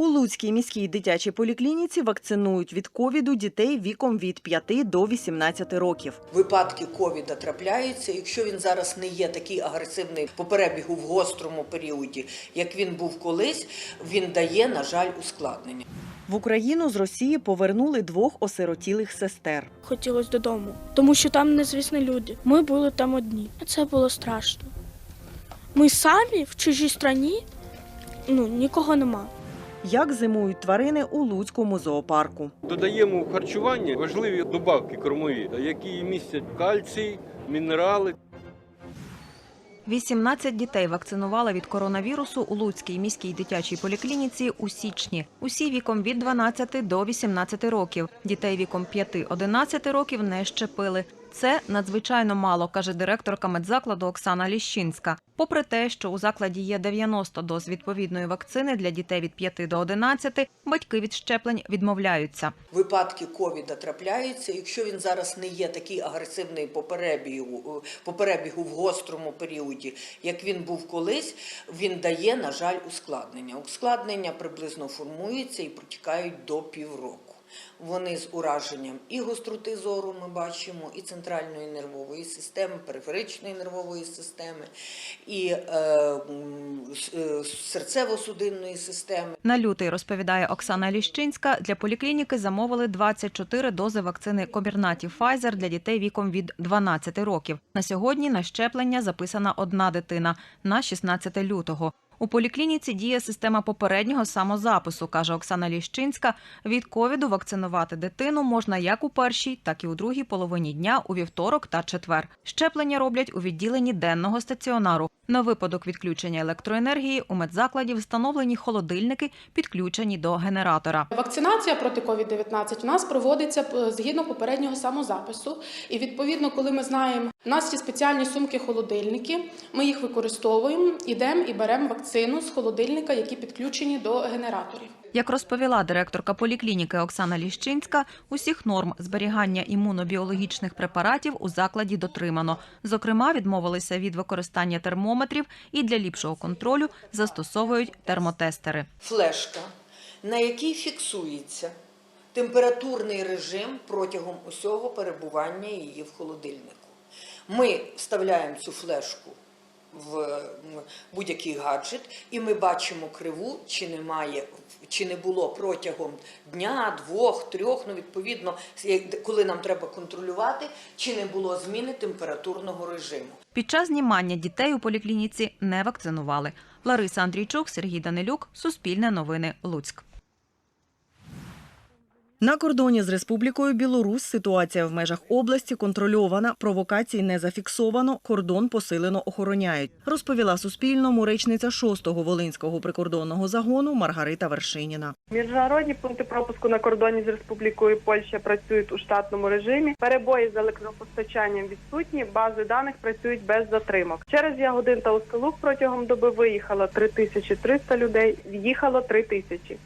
У Луцькій міській дитячій поліклініці вакцинують від ковіду дітей віком від 5 до 18 років. Випадки ковіда трапляються. Якщо він зараз не є такий агресивний по перебігу в гострому періоді, як він був колись, він дає, на жаль, ускладнення. В Україну з Росії повернули двох осиротілих сестер. Хотілося додому, тому що там незвісні люди. Ми були там одні. Це було страшно. Ми самі в чужій страні, ну нікого нема. Як зимують тварини у Луцькому зоопарку. Додаємо в харчування важливі добавки кормові, які містять кальцій, мінерали. 18 дітей вакцинували від коронавірусу у Луцькій міській дитячій поліклініці у січні. Усі віком від 12 до 18 років. Дітей віком 5-11 років не щепили. Це надзвичайно мало, каже директорка медзакладу Оксана Ліщинська. Попри те, що у закладі є 90 доз відповідної вакцини для дітей від 5 до 11, батьки від щеплень відмовляються. Випадки ковіда трапляються. Якщо він зараз не є такий агресивний по перебігу, по перебігу в гострому періоді, як він був колись, він дає, на жаль, ускладнення. Ускладнення приблизно формуються і протікають до півроку. Вони з ураженням і гостроти зору ми бачимо, і центральної нервової системи, периферичної нервової системи, і е, е, серцево-судинної системи. На лютий, розповідає Оксана Ліщинська, для поліклініки замовили 24 дози вакцини Комірнаті Pfizer для дітей віком від 12 років. На сьогодні на щеплення записана одна дитина на 16 лютого. У поліклініці діє система попереднього самозапису, каже Оксана Ліщинська. Від ковіду вакцинувати дитину можна як у першій, так і у другій половині дня у вівторок та четвер. Щеплення роблять у відділенні денного стаціонару. На випадок відключення електроенергії у медзакладі встановлені холодильники, підключені до генератора. Вакцинація проти COVID-19 у нас проводиться е, згідно попереднього самозапису. І відповідно, коли ми знаємо, у нас є спеціальні сумки-холодильники, ми їх використовуємо, ідемо і беремо вакцину з холодильника, які підключені до генераторів. Як розповіла директорка поліклініки Оксана Ліщинська, усіх норм зберігання імунобіологічних препаратів у закладі дотримано. Зокрема, відмовилися від використання термометрів і для ліпшого контролю застосовують термотестери. флешка, на якій фіксується температурний режим протягом усього перебування її в холодильнику. Ми вставляємо цю флешку в будь-який гаджет, і ми бачимо криву, чи немає, чи не було протягом дня, двох, трьох, ну відповідно, коли нам треба контролювати, чи не було зміни температурного режиму. Під час знімання дітей у поліклініці не вакцинували. Лариса Андрійчук, Сергій Данилюк, Суспільне новини, Луцьк. На кордоні з Республікою Білорусь ситуація в межах області контрольована, провокацій не зафіксовано, кордон посилено охороняють. Розповіла Суспільному речниця 6-го Волинського прикордонного загону Маргарита Вершиніна. Міжнародні пункти пропуску на кордоні з Республікою Польща працюють у штатному режимі. Перебої з електропостачанням відсутні. Бази даних працюють без затримок. Через Ягодин та Ускалук протягом доби виїхало 3300 людей, в'їхало 3000.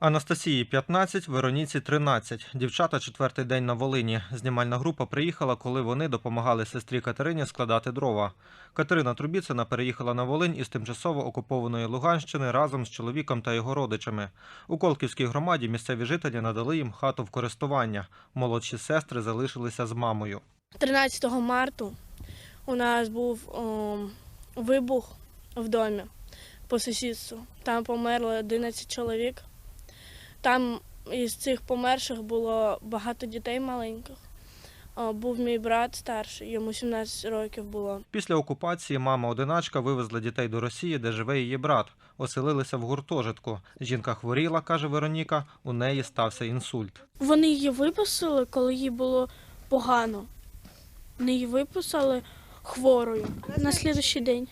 Анастасії 15, Вероніці 13. Дівчата четвертий день на Волині. Знімальна група приїхала, коли вони допомагали сестрі Катерині складати дрова. Катерина Трубіцина переїхала на Волинь із тимчасово окупованої Луганщини разом з чоловіком та його родичами. У Колківській громаді місцеві жителі надали їм хату в користування. Молодші сестри залишилися з мамою. 13 марту у нас був о, вибух в домі по сусідству. Там померло 11 чоловік. Там із цих померших було багато дітей маленьких. Був мій брат старший, йому 17 років було. Після окупації мама-одиначка вивезла дітей до Росії, де живе її брат. Оселилися в гуртожитку. Жінка хворіла, каже Вероніка. У неї стався інсульт. Вони її виписали, коли їй було погано. Вони її виписали хворою. На слідуючий день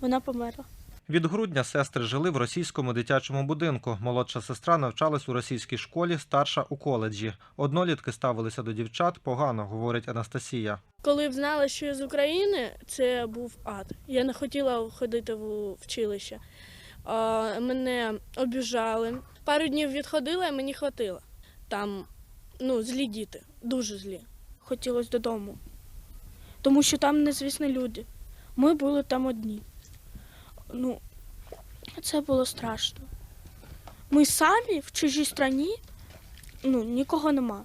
вона померла. Від грудня сестри жили в російському дитячому будинку. Молодша сестра навчалась у російській школі, старша у коледжі. Однолітки ставилися до дівчат погано, говорить Анастасія. Коли б знала, що я з України, це був ад. Я не хотіла ходити в училище. Мене обіжали. Пару днів відходила і мені хватило. Там ну, злі діти, дуже злі. Хотілося додому. Тому що там незвісні люди. Ми були там одні. Ну, Це було страшно. Ми самі в чужій страні, ну, нікого нема.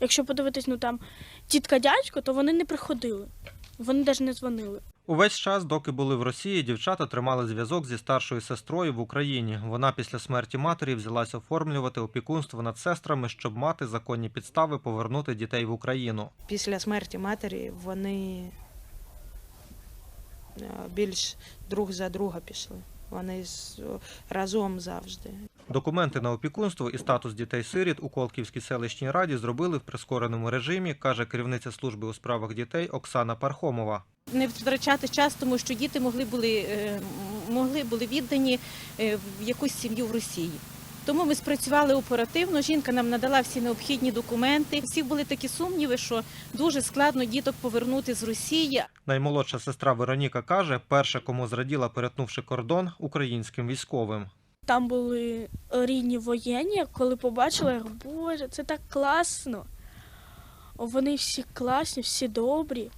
Якщо подивитись, ну там тітка дядько, то вони не приходили. Вони навіть не дзвонили. Увесь час, доки були в Росії, дівчата тримали зв'язок зі старшою сестрою в Україні. Вона після смерті матері взялася оформлювати опікунство над сестрами, щоб мати законні підстави повернути дітей в Україну. Після смерті матері вони більш друг за друга пішли. Вони разом завжди. Документи на опікунство і статус дітей-сиріт у Колківській селищній раді зробили в прискореному режимі, каже керівниця служби у справах дітей Оксана Пархомова. не втрачати час, тому що діти могли були, е, могли були віддані е, в якусь сім'ю в Росії. Тому ми спрацювали оперативно. Жінка нам надала всі необхідні документи. Всі були такі сумніви, що дуже складно діток повернути з Росії. Наймолодша сестра Вероніка каже, перша, кому зраділа, перетнувши кордон, українським військовим. Там були рідні воєнні, коли побачила, я говорю, боже, це так класно. Вони всі класні, всі добрі.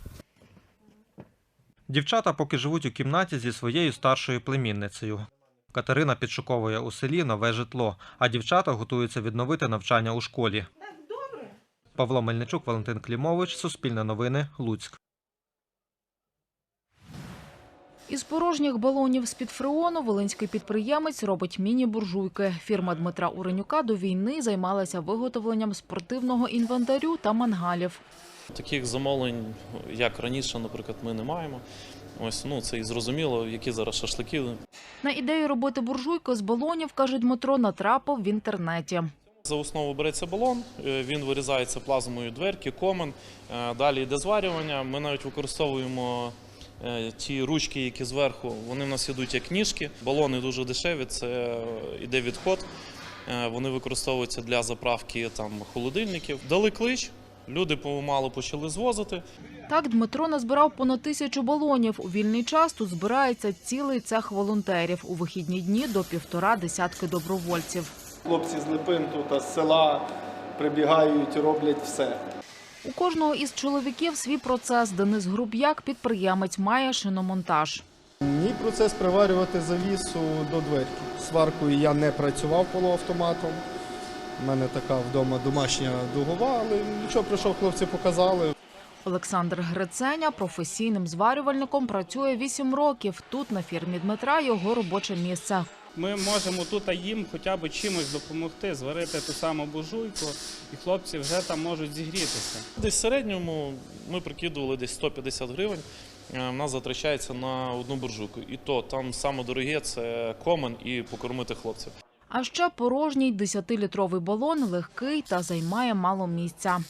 Дівчата поки живуть у кімнаті зі своєю старшою племінницею. Катерина підшуковує у селі нове житло, а дівчата готуються відновити навчання у школі. Павло Мельничук, Валентин Клімович, Суспільне новини, Луцьк. Із порожніх балонів з-під фреону волинський підприємець робить міні-буржуйки. Фірма Дмитра Уренюка до війни займалася виготовленням спортивного інвентарю та мангалів. Таких замовлень, як раніше, наприклад, ми не маємо. Ось ну це і зрозуміло, які зараз шашлики. На ідею роботи буржуйки з балонів, каже Дмитро, натрапив в інтернеті. За основу береться балон, е, він вирізається плазмою дверки, комен. е, Далі йде зварювання. Ми навіть використовуємо е, ті ручки, які зверху, вони в нас йдуть як ніжки. Балони дуже дешеві, це йде відход. Вони використовуються для заправки там холодильників. Дали клич, люди помалу почали звозити. Так Дмитро назбирав понад тисячу балонів. У вільний час тут збирається цілий цех волонтерів. У вихідні дні до півтора десятки добровольців. Хлопці з Липинту та з села прибігають, роблять все. У кожного із чоловіків свій процес. Денис Груб'як, підприємець, має шиномонтаж. Мій процес приварювати завісу до дверки. Сваркою я не працював полуавтоматом. У мене така вдома домашня дугова, але нічого прийшов, хлопці показали. Олександр Гриценя професійним зварювальником працює 8 років. Тут на фірмі Дмитра його робоче місце. Ми можемо тут їм хоча б чимось допомогти, зварити ту саму буржуйку, і хлопці вже там можуть зігрітися. Десь в середньому ми прикидували десь 150 гривень. е, В нас затрачається на одну буржуйку. І то там саме дороге це комен і покормити хлопців. А ще порожній 10-літровий балон легкий та займає мало місця.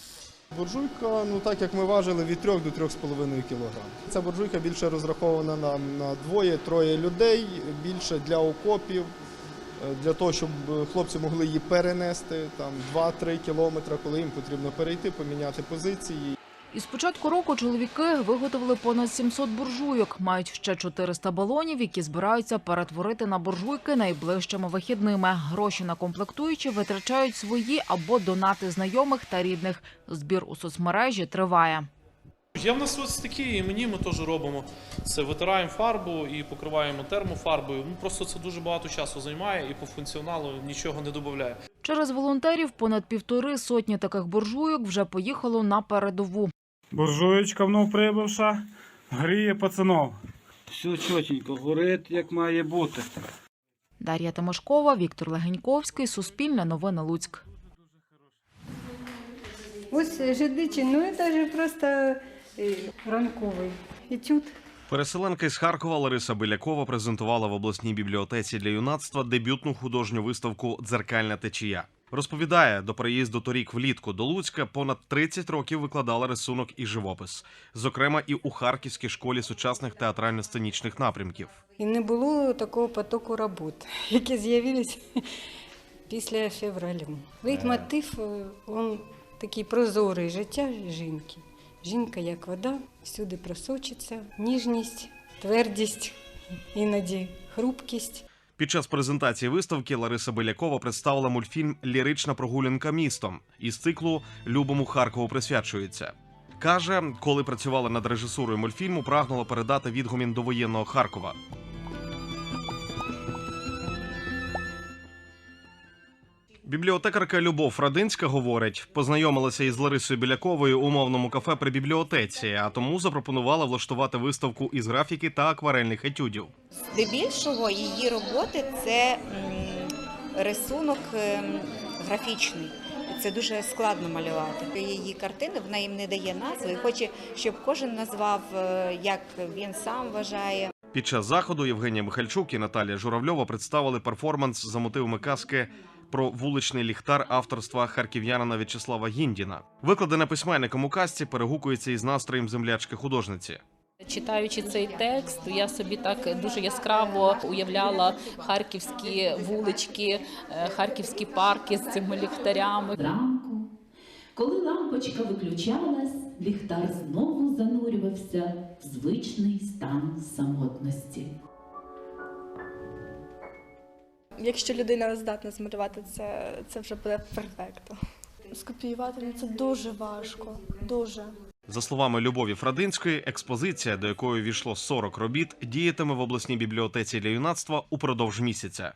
Буржуйка, ну так як ми важили, від 3 до 3,5 кг. Ця буржуйка більше розрахована на, на двоє-троє людей, більше для окопів, е, для того, щоб хлопці могли її перенести там 2-3 кілометри, коли їм потрібно перейти, поміняти позиції. Із початку року чоловіки виготовили понад 700 буржуйок. Мають ще 400 балонів, які збираються перетворити на буржуйки найближчими вихідними. Гроші на комплектуючі витрачають свої або донати знайомих та рідних. Збір у соцмережі триває. Є в нас ось такі, і мені ми теж робимо. Це витираємо фарбу і покриваємо термофарбою. Ну просто це дуже багато часу займає і по функціоналу нічого не додає. Через волонтерів понад півтори сотні таких буржуйок вже поїхало на передову. Буржуєчка вновь прибивша, гріє пацанов. Все чотенько, горить, як має бути. Дар'я Тимошкова, Віктор Легеньковський, Суспільне новини Луцьк. Ось жидичі, ну це ж просто е, ранковий етюд. Переселенка із Харкова Лариса Белякова презентувала в обласній бібліотеці для юнацтва дебютну художню виставку Дзеркальна течія. Розповідає, до приїзду торік влітку до Луцька понад 30 років викладала рисунок і живопис, зокрема і у Харківській школі сучасних театрально-сценічних напрямків. І не було такого потоку робот, які з'явились після февралю. Лейтмотив, е, він такий прозорий життя жінки. Жінка як вода, всюди просочиться, ніжність, твердість, іноді хрупкість. Під час презентації виставки Лариса Белякова представила мультфільм Лірична прогулянка містом із циклу Любому Харкову присвячується. Каже, коли працювала над режисурою мультфільму, прагнула передати відгумін до воєнного Харкова. Бібліотекарка Любов Радинська говорить, познайомилася із Ларисою Біляковою у мовному кафе при бібліотеці, а тому запропонувала влаштувати виставку із графіки та акварельних етюдів. Здебільшого її роботи це рисунок ем, графічний. Це дуже складно малювати. Її картини вона їм не дає назви. Хоче, щоб кожен назвав, е, як він сам вважає. Під час заходу Євгенія Михальчук і Наталія Журавльова представили перформанс за мотивами казки про вуличний ліхтар авторства харків'янина В'ячеслава Гіндіна. Викладене письменником у казці перегукується із настроєм землячки художниці. Читаючи цей текст, я собі так дуже яскраво уявляла харківські вулички, е, харківські парки з цими ліхтарями. Зранку, коли лампочка виключалась, ліхтар знову занурювався в звичний стан самотності. Якщо людина здатна змалювати це, це вже буде перфекто. Скопіювати це дуже важко. Дуже. За словами Любові Фрадинської, експозиція, до якої війшло 40 робіт, діятиме в обласній бібліотеці для юнацтва упродовж місяця.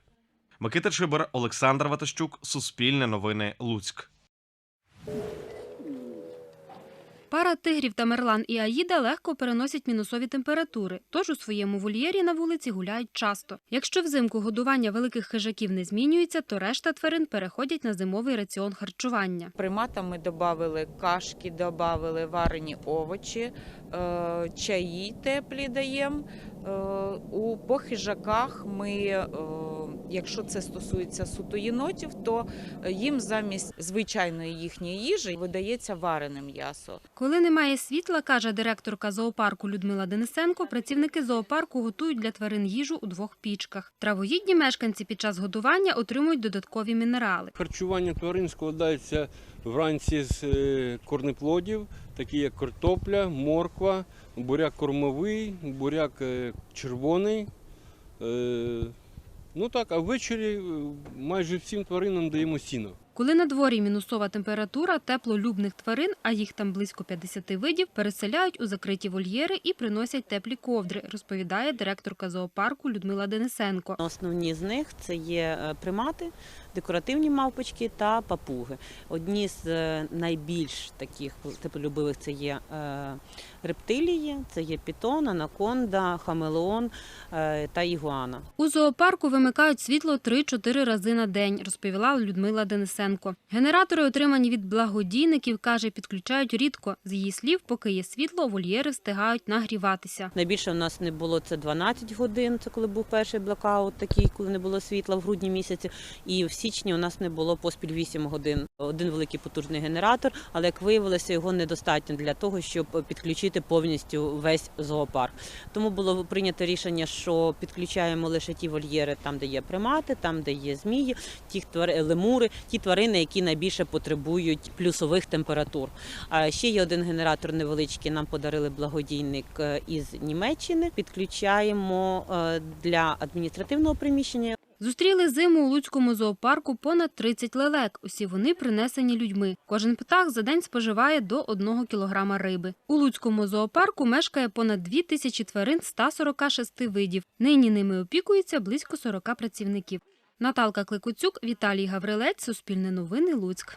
Микита Чибер, Олександр Ватащук, Суспільне новини, Луцьк. Пара тигрів Тамерлан і Аїда легко переносять мінусові температури, тож у своєму вольєрі на вулиці гуляють часто. Якщо взимку годування великих хижаків не змінюється, то решта тварин переходять на зимовий раціон харчування. Приматам ми додали кашки, додали варені овочі, е, чаї теплі даємо. Е, У по хижаках ми, е, якщо це стосується суто єнотів, то їм замість звичайної їхньої їжі видається варене м'ясо. Коли немає світла, каже директорка зоопарку Людмила Денисенко, працівники зоопарку готують для тварин їжу у двох пічках. Травоїдні мешканці під час годування отримують додаткові мінерали. Харчування тварин складається вранці з е, корнеплодів, такі як картопля, морква, буряк кормовий, буряк е, червоний. Ну так, а ввечері е, майже всім тваринам даємо сіно. Коли на дворі мінусова температура, теплолюбних тварин, а їх там близько 50 видів, переселяють у закриті вольєри і приносять теплі ковдри, розповідає директорка зоопарку Людмила Денисенко. Основні з них це є е, примати, декоративні мавпочки та папуги. Одні з е, найбільш таких теплолюбивих це є е, рептилії, це є пітон, анаконда, хамелеон е, та ігуана. У зоопарку вимикають світло 3-4 рази на день, розповіла Людмила Денисенко. Генератори, отримані від благодійників, каже, підключають рідко. З її слів, поки є світло, вольєри встигають нагріватися. Найбільше в нас не було це 12 годин. Це коли був перший блокаут, такий, коли не було світла в грудні місяці. І січні у нас не було поспіль 8 годин. Один великий потужний генератор, але як виявилося, його недостатньо для того, щоб підключити повністю весь зоопарк. Тому було прийнято рішення, що підключаємо лише ті вольєри, там де є примати, там де є змії, ті твари, лемури, ті тварини, які найбільше потребують плюсових температур. А ще є один генератор невеличкий. Нам подарили благодійник е, із Німеччини. Підключаємо е, для адміністративного приміщення. Зустріли зиму у Луцькому зоопарку понад 30 лелек. Усі вони принесені людьми. Кожен птах за день споживає до 1 кілограма риби. У Луцькому зоопарку мешкає понад 2 тисячі тварин 146 видів. Нині ними опікується близько 40 працівників. Наталка Кликуцюк, Віталій Гаврилець, Суспільне новини, Луцьк.